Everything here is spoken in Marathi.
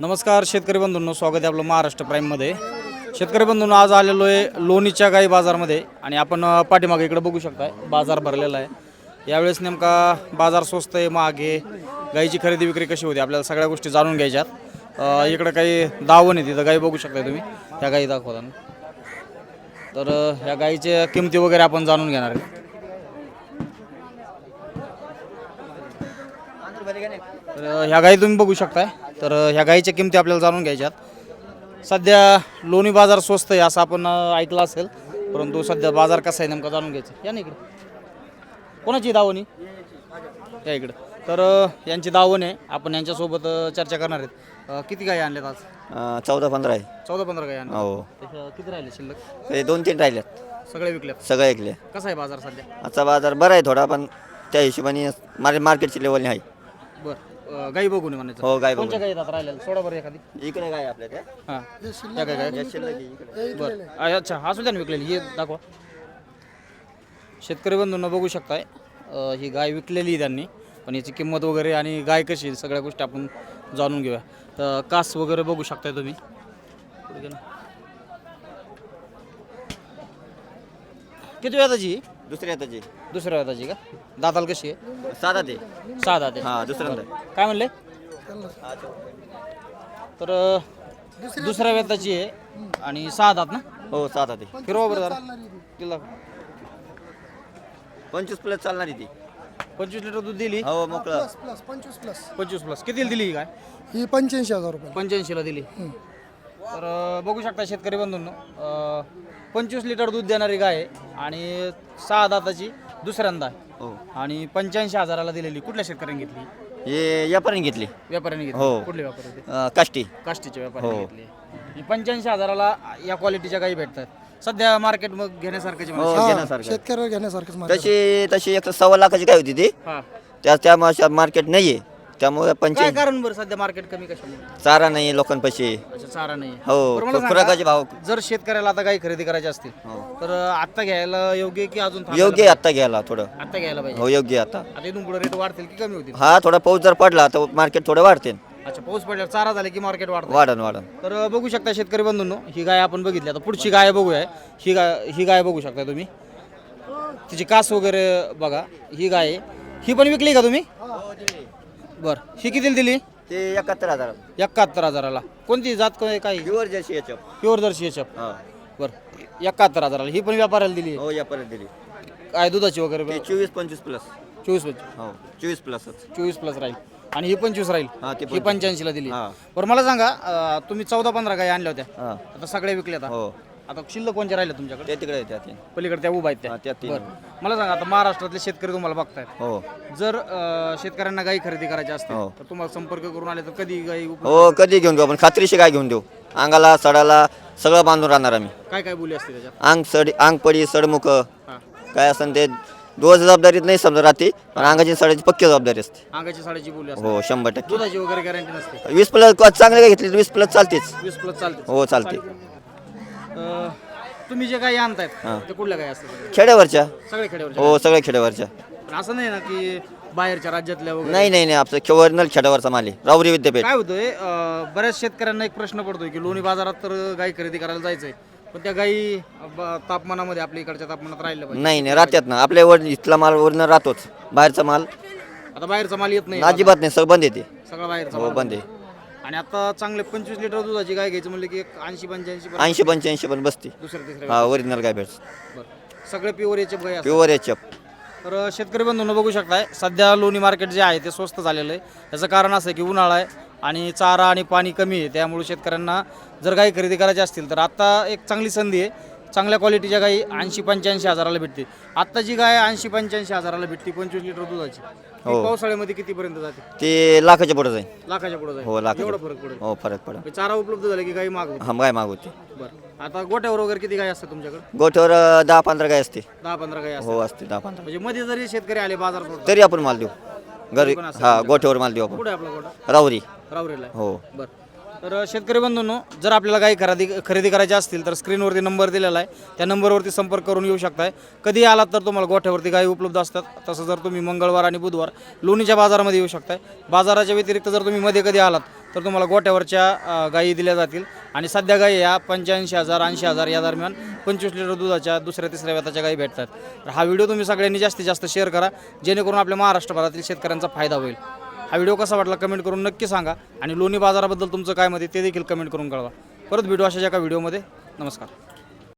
नमस्कार शेतकरी बंधूंनो स्वागत आहे आपलं महाराष्ट्र प्राईममध्ये शेतकरी बंधूंनो आज आलेलो आहे लोणीच्या गाई बाजारमध्ये आणि आपण पाठीमागे इकडे बघू शकताय बाजार भरलेला आहे. यावेळेस नेमका बाजार स्वस्त आहे मागे गाईची खरेदी विक्री कशी होती आपल्याला सगळ्या गोष्टी जाणून घ्यायच्यात. इकडं काही दावण आहे तिथं गाई बघू शकताय तुम्ही. त्या गाई दाखवताना तर ह्या गाईच्या किमती वगैरे आपण जाणून घेणार आहे. तर ह्या गाई तुम्ही बघू शकताय. तर ह्या गाईच्या किमती आपल्याला जाणून घ्यायच्यात. सध्या लोणी बाजार स्वस्त आहे असं आपण ऐकलं असेल. परंतु सध्या बाजार कसा आहे नेमका जाणून घ्यायचं. या ना इकडे. कोणाची दावणी? या इकडे. तर यांची दावण आहे. आपण यांच्यासोबत चर्चा करणार आहेत. किती गाई आणल्यात आज? चौदा पंधरा आहे. चौदा पंधरा गाई आणल्या हो. किती राहिले शिल्लक? हे दोन तीन राहिल्यात. सगळे विकल्यात? सगळे ऐकले कसा आहे बाजार सध्या? आजचा बाजार बरा आहे थोडा पण त्या हिशोबाने मार्केट मार्केटची लेवल आहे. बरं. गाई बघून आहे म्हणायचं. हो गाय बघू कोणत्या गाई येतात सोडा बरं एखादी. इकडे काय आपल्या त्या. हां. त्या काय काय या शिल्लक आहे इकडे. बरं. आ, अच्छा हा सुद्धा विकलेली हे दाखवा. शेतकरी बंधूंना बघू शकताय. अ, ही गाय विकलेली आहे त्यांनी. पण याची किंमत वगैरे आणि गाय कशी आहे सगळ्या गोष्टी आपण जाणून घेऊया. तर कास वगैरे बघू शकताय तुम्ही. पुढे. किती वेळाची दुसऱ्या हाताची दुसऱ्या वेळाची का? दाताल कशी आहे? साधा ते. सहा दाते हा दुसऱ्यांदा काय म्हणले? तर अ, दुसऱ्या वेताची आहे आणि सहा दात ना? हो साधा ते. फिरवा बरं जरा. तिला. पंचवीस प्लस चालणारी ती. पंचवीस लिटर दूध दिली? हो मोकळं. प्लस पंचवीस प्लस पंचवीस प्लस कितीला दिली ही काय? ही पंच्याऐंशी हजार रुपये. पंच्याऐंशीला दिली. तर अ, बघू शकता शेतकरी बंधूंनो अ, पंचवीस लिटर दूध देणारी गाय आहे. आणि सहा दाताची दुसऱ्यांदा. हो. आणि पंच्याऐंशी हजाराला दिलेली. कुठल्या शेतकऱ्यांनी घेतली? हे व्यापाऱ्याने घेतली. व्यापाऱ्याने घेतली. हो. कुठले व्यापारी होते अं, काष्टी. काष्टीच्या व्यापाऱ्याने हो. घेतली. पंच्याऐंशी हजाराला या क्वालिटीच्या गायी भेटतात. सध्या मार्केट मग घेण्यासारखंच आहे हो. घेण्यासारखं. घेण्यासारखंच मार्केट तशी तशी एक सव्वा लाखाची काय होती ती. हा. त्या त्या मार्केट नाही आहे त्यामुळे काय पंचे कारण बरं सध्या मार्केट कमी कशामुळे? चारा नाही लोकांपाशी अच्छा चारा नाही. हो बरं मला सांगा, खुराकाचे भाव. जर शेतकऱ्याला आता गाई खरेदी करायची असतील हो. तर आता घ्यायला योग्य आहे की अजून थांबायला योग्य आहे आता घ्यायला थोडं. पाहिजे? आता घ्यायला पाहिजे. हो योग्य आहे आता. आता इथून पुढे रेट वाढतील की कमी होतील? हा थोडा पाऊस जर पडला तर मार्केट थोडं वाढते अच्छा पाऊस पडल्यावर चारा झाले की मार्केट वाढतं वाढन वाढन. तर अ, बघू शकता शेतकरी बंधूंनो ही गाय आपण बघितली. आता पुढची गाय बघूया. ही गाय ही गाय बघू शकता तुम्ही. तिची कास वगैरे बघा. ही गाय आहे. ही पण विकली का तुम्ही? बर. ही कितीला दिली? ते एकाहत्तर हजार. एकाहत्तर हजाराला. कोणती जात काय काय प्युअर जर्सी याच्या प्युअर दर्शी याच्या हा. बर. एकाहत्तर हजाराला. ही पण व्यापाऱ्याला दिली? हो या परत दिली. काय दुधाची वगैरे? ते चोवीस पंचवीस प्लस. चोवीस हो चोवीस प्लसच. चोवीस प्लस राहील. आणि ही पंचवीस राहील? हा ते ही पंच्याऐंशीला दिली. हा. बरं मला सांगा अ, तुम्ही चौदा पंधरा गाय आणल्या होत्या. हा. आता सगळ्या विकल्या आता. हो. आता शिल्लक कोणत्या राहिल्या तुमच्याकडे? ते तिकडे त्या तीन. पलीकडे त्या उभा आहेत हा, त्या तीन. बरं. मला सांगा आता महाराष्ट्रातले शेतकरी तुम्हाला बघतायत. हो. जर अ, शेतकऱ्यांना गाई खरेदी करायची असतील हो. तर तुम्हाला संपर्क करून आले तर कधी गाई उप- हो कधी घेऊन देऊ आपण खात्रीशी काय घेऊन देऊ? अंगाला सडाला सगळं बांधून राहणार आम्ही. काय काय बोली असते त्याच्यात? अंग सड अंग पडी सडमुख. हा. काय असेल ते दोन जबाबदारीत नाही समजा राहते पण अंगाची सडाची पक्की जबाबदारी असते. अंगाची साडेची बोली असते. हो शंभर टक्के. दुधाची वगैरे गॅरंटी नसते. वीस प्लस चांगले काय घेतली तर वीस प्लस चालतेच. वीस प्लस चालते हो चालते. अ, तुम्ही जे काही आणतायत. ते कुठल्या गाई असतात? खेड्यावरच्या. सगळे खेड्यावर हो सगळ्या खेड्यावरच्या. असं नाही ना की बाहेरच्या राज्यातल्या वगैरे? नाही नाही नाही आपलं ओरिजिनल खेड्यावरचा माल आहे. रावरी विद्यापीठ. काय होतंय अं, बऱ्याच शेतकऱ्यांना एक प्रश्न पडतोय की लोणी बाजारात तर गाई खरेदी करायला जायचंय पण त्या गाई ब- तापमानामध्ये आपल्या इकडच्या तापमानात राहिल्या पाहिजे. नाही नाही राहत्यात ना. आपल्या वर इथला माल ओरिजिनल राहतोच. बाहेरचा माल आता बाहेरचा माल येत नाही. अजिबात नाही सगळं बंद येते सगळा बाहेरचा हो माल. बंद आहे. आणि आता चांगले पंचवीस लिटर दुधाची गाय घ्यायची म्हणलं की एक ऐंशी पंच्याऐंशी पर्यंत. ऐंशी पंच्याऐंशी पण बसते. दुसऱ्या तिसऱ्या हा ओरिजिनल काय भेट बरं. सगळे प्युअर याचे गाय असतात. प्युअर एचप तर शेतकरी बंधूंनो बघू शकताय सध्या लोणी मार्केट जे आहे ते स्वस्त झालेलं आहे. याचं कारण असं आहे की उन्हाळा आहे आणि चारा आणि पाणी कमी आहे. त्यामुळे शेतकऱ्यांना जर गाई खरेदी करायची असतील तर आता एक चांगली संधी आहे. चांगल्या क्वालिटीच्या गाई ऐंशी पंच्याऐंशी हजाराला भेटते. आत्ता जी गाय ऐंशी पंच्याऐंशी हजाराला भेटते पंचवीस लिटर दुधाची. ती हो. पावसाळ्यामध्ये कितीपर्यंत जाते? ते लाखाच्या पुढे जाईल. लाखाच्या पुढे हो लाखाच्या एवढा फरक पडेल. हो फरक पडेल. म्हणजे चारा उपलब्ध झाला की गाई माग होते हा काय मागवते. बरं. आता गोट्यावर वगैरे किती गाय असतात तुमच्याकडे? गोठ्यावर अं, दहा पंधरा काय असते. दहा पंधरा गाय असतात. हो असते दहा पंधरा. म्हणजे मध्ये जरी शेतकरी आले बाजार सोडतात तरी आपण माल देऊ. घरी हा गोठ्यावर माल देऊ आपण. कुठे आपला गोटा रावरेला आहे. हो. बरं. तर शेतकरी बंधूंनो जर आपल्याला काही खरेदी खरेदी करायची असतील तर स्क्रीनवरती नंबर दिलेला आहे. त्या नंबरवरती संपर्क करून येऊ शकताय. कधी आलात तर तुम्हाला गोठ्यावरती गाई उपलब्ध असतात. तसं जर तुम्ही मंगळवार आणि बुधवार लोणीच्या बाजारामध्ये येऊ शकताय. बाजाराच्या व्यतिरिक्त जर तुम्ही मध्ये कधी आलात तर तुम्हाला गोठ्यावरच्या गायी दिल्या जातील. आणि सध्या गायी या पंच्याऐंशी हजार ऐंशी हजार या दरम्यान पंचवीस लिटर दुधाच्या दुसऱ्या तिसऱ्या व्यताच्या गायी भेटतात. तर हा व्हिडिओ तुम्ही सगळ्यांनी जास्तीत जास्त शेअर करा. जेणेकरून आपल्या महाराष्ट्रभरातील शेतकऱ्यांचा फायदा होईल. हा व्हिडिओ कसा वाटला कमेंट करून नक्की सांगा. आणि लोणी बाजाराबद्दल तुमचं काय मत आहे ते देखील कमेंट करून कळवा. परत भेटू अशाच एका व्हिडिओमध्ये. नमस्कार.